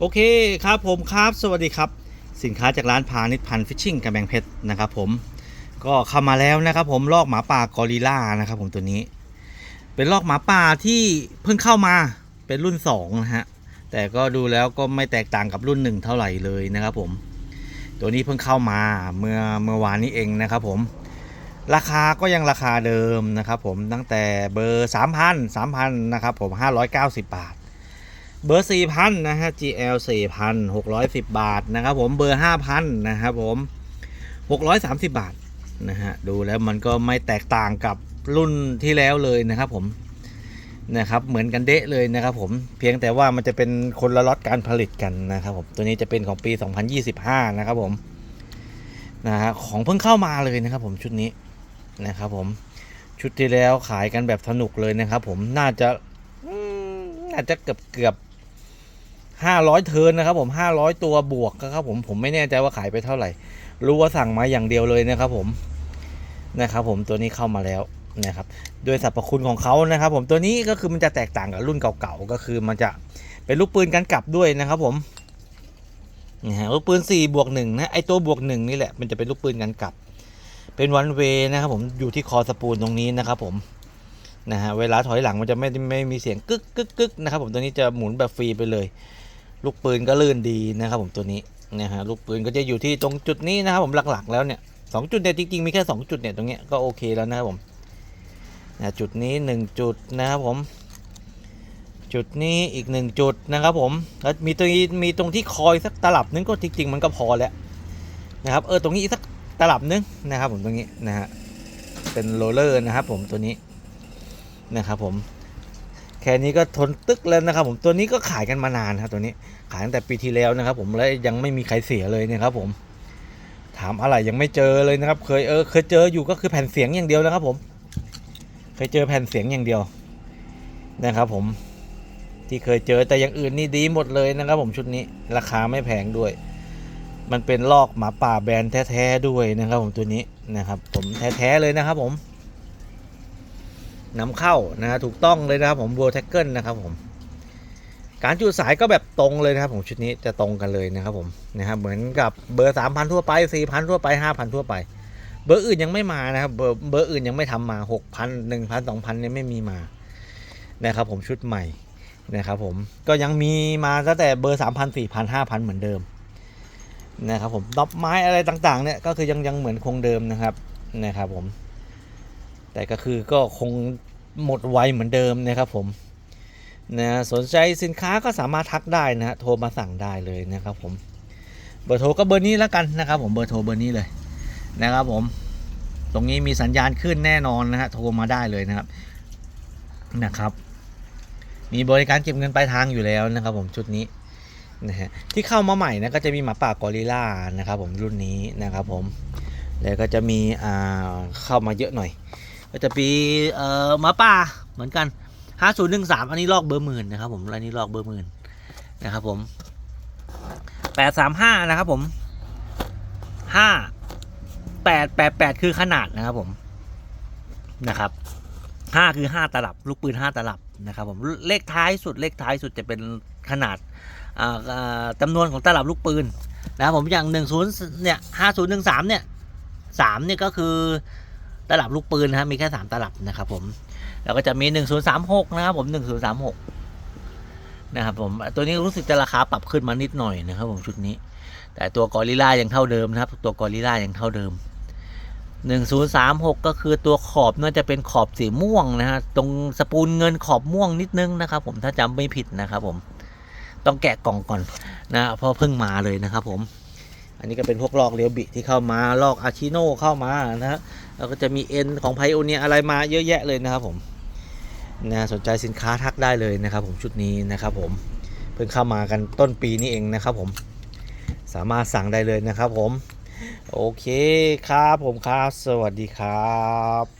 โอเคครับผมครับ สวัสดีครับ สินค้าจากร้านพาณิชพันฟิชชิ่งกำแพงเพชรนะครับผมก็เข้ามาแล้วนะครับผมลอกหมาป่ากอริลล่านะครับผมตัวนี้ เป็นลอกหมาป่าที่เพิ่งเข้ามาเป็นรุ่น2นะฮะแต่ก็ดูแล้วก็ไม่แตกต่างกับรุ่น1เท่าไหร่เลยนะครับผม ตัวนี้เพิ่งเข้ามาเมื่อเมื่อวานนี้เองนะครับผม ราคาก็ยังราคาเดิมนะครับผมตั้งแต่เบอร์ 3,000 3,000นะครับผม590 บาท เบอร์4,000นะฮะ GL 4,000 610บาทนะครับผมเบอร์5,000นะครับผม630บาทนะฮะดูแล้วมันก็ไม่แตกต่างกับรุ่นที่แล้วเลยนะครับผมนะครับเหมือนกันเดะเลยนะครับผมเพียงแต่ว่ามันจะเป็นคนละล็อตการผลิตกันนะครับผมตัวนี้จะเป็นของปี 2025 นะครับผมนะฮะของเพิ่งเข้ามาเลยนะครับผมชุดนี้นะครับผมชุดที่แล้วขายกันแบบสนุกเลยนะครับผมน่าจะน่าจะเกือบเกือบ ห้าร้อยเทิร์นนะครับผมห้าร้อยตัวบวกนะครับผมผมไม่แน่ใจว่าขายไปเท่าไหร่ รู้ว่าสั่งมาอย่างเดียวเลยนะครับผมนะครับผมตัวนี้เข้ามาแล้วนะครับโดยสรรพคุณของเขานะครับ ผมตัวนี้ก็คือมันจะแตกต่างกับรุ่นเก่าๆก็คือมันจะเป็นลูกปืนกันกลับด้วยนะครับผมนะฮะลูกปืน4บวกหนึ่งนะไอตัวบวกหนึ่งนี่แหละมันจะเป็นลูกปืนกันกลับ เป็นวันเวนะครับผมอยู่ที่คอสปูลตรงนี้นะครับผมนะฮะเวลาถอยหลังมันจะไม่ไม่มีเสียงกึกกึกกึกนะครับผมตัวนี้จะหมุนแบบฟรีไปเลย ลูกปืนก็ลื่นดีนะครับผมตัวนี้นะฮะลูกปืนก็จะอยู่ที่ตรงจุดนี้นะครับผมหลักๆ แล้วเนี่ยสองจุดเนี่ยจริงๆมีแค่สองจุดเนี่ยตรงเนี้ยก็โอเคแล้วนะครับผมนะจุดนี้หนึ่งจุดนะครับผม จุดนี้อีกหนึ่งจุดนะครับผมแล้วมีตรงนี้มีตรงที่คอยสักตลับนึงก็จริงๆ มันก็พอแล้วนะครับเออตรงนี้อีกสักตลับนึงนะครับผมตรงนี้นะฮะเป็นโรลเลอร์นะครับผมตัวนี้นะครับผม ค่นี้ก็ทนตึกแล้วนะครับ ผมตัวนี้ก็ขายกันมานานครับตัวนี้ขายตั้งแต่ปีที่แล้วนะครับ ผมและยังไม่มีใครเสียเลยนะครับ ผม ถามอะไรยังไม่เจอเลยนะครับ เคยเออเคยเจออยู่ก็คือแผ่นเสียงอย่างเดียวนะครับ ผม เคยเจอแผ่นเสียงอย่างเดียวนะครับ ผมที่เคยเจอแต่อย่างอื่นนี่ดีหมดเลยนะครับ ผมชุดนี้ราคาไม่แพงด้วย มันเป็นลอกหมาป่าแบรนด์แท้ๆด้วยนะครับ ผมตัวนี้นะครับ ผมแท้ๆเลยนะครับ ผม นำเข้านะถูกต้องเลยนะครับผมบัวแท็กเกิลนะครับผมการจุดสายก็แบบตรงเลยนะครับผมชุดนี้จะตรงกันเลยนะครับผมนะครับเหมือนกับเบอร์ 3,000 ทั่วไป 4,000 ทั่วไป 5,000 ทั่วไป เบอร์อื่นยังไม่มานะครับเบอร์เบอร์อื่นยังไม่ทำมา 6,000 1,000 2,000เนี่ยไม่มีมานะครับผมชุดใหม่นะครับผมก็ยังมีมาตั้งแต่เบอร์3,000 4,000 5,000 เหมือนเดิมนะครับผมดอกไม้อะไรต่างๆเนี่ยก็คือยังยังเหมือนคงเดิมนะครับนะครับผม แต่ก็คือก็คงหมดไวเหมือนเดิมนะครับผมนะสนใจสินค้าก็สามารถทักได้นะฮะโทรมาสั่งได้เลยนะครับผมเบอร์โทรก็เบอร์นี้แล้วกันนะครับผมเบอร์โทรเบอร์นี้เลยนะครับผมตรงนี้มีสัญญาณขึ้นแน่นอนนะฮะโทรมาได้เลยนะครับนะครับ มีบริการเก็บเงินปลายทางอยู่แล้วนะครับผมชุดนี้นะฮะที่เข้ามาใหม่นะก็จะมีหมาป่ากอริลล่านะครับผมรุ่นนี้นะครับผมแล้วก็จะมีอ่าเข้ามาเยอะหน่อย จะมีเอ่อมาป่าเหมือนกัน5013อันนี้ลอกเบอร์หมื่นนะครับผมอันนี้ลอกเบอร์หมื่นนะครับผม835นะครับผม5 888คือขนาดนะครับผมนะครับ5คือ5ตลับ ลูกปืน5ตลับนะครับผมเลขท้ายสุดเลขท้ายสุดจะเป็นขนาดจำนวนของตลับลูกปืนนะครับผมอย่าง10เนี่ย5013เนี่ย3เนี่ยก็คือ ตลับลูกปืนนะครับมีแค่สามตลับนะครับผมแล้วก็จะมีหนึ่งศูนย์สามหกนะครับผมหนึ่งศูนย์สามหกนะครับผมตัวนี้รู้สึกจะราคาปรับขึ้นมานิดหน่อยนะครับผมชุดนี้ แต่ตัวกอริล่ายังเท่าเดิมนะครับ ตัวกอริล่ายังเท่าเดิมหนึ่งศูนย์สามหกก็คือตัวขอบน่าจะเป็นขอบสีม่วงนะฮะตรงสปูลเงินขอบม่วงนิดนึงนะครับผมถ้าจำไม่ผิดนะครับผมต้องแกะกล่องก่อนนะเพราะเพิ่งมาเลยนะครับผม อันนี้ก็เป็นพวกลอกเลียวบิที่เข้ามาลอกอาชิโนเข้ามานะฮะแล้วก็จะมีเอ็นของไพโอเนียอะไรมาเยอะแยะเลยนะครับผมนะสนใจสินค้าทักได้เลยนะครับ ผมชุดนี้นะครับผมเพิ่งเข้ามากันต้นปีนี้เองนะครับผมสามารถสั่งได้เลยนะครับผม โอเคครับผมครับ สวัสดีครับ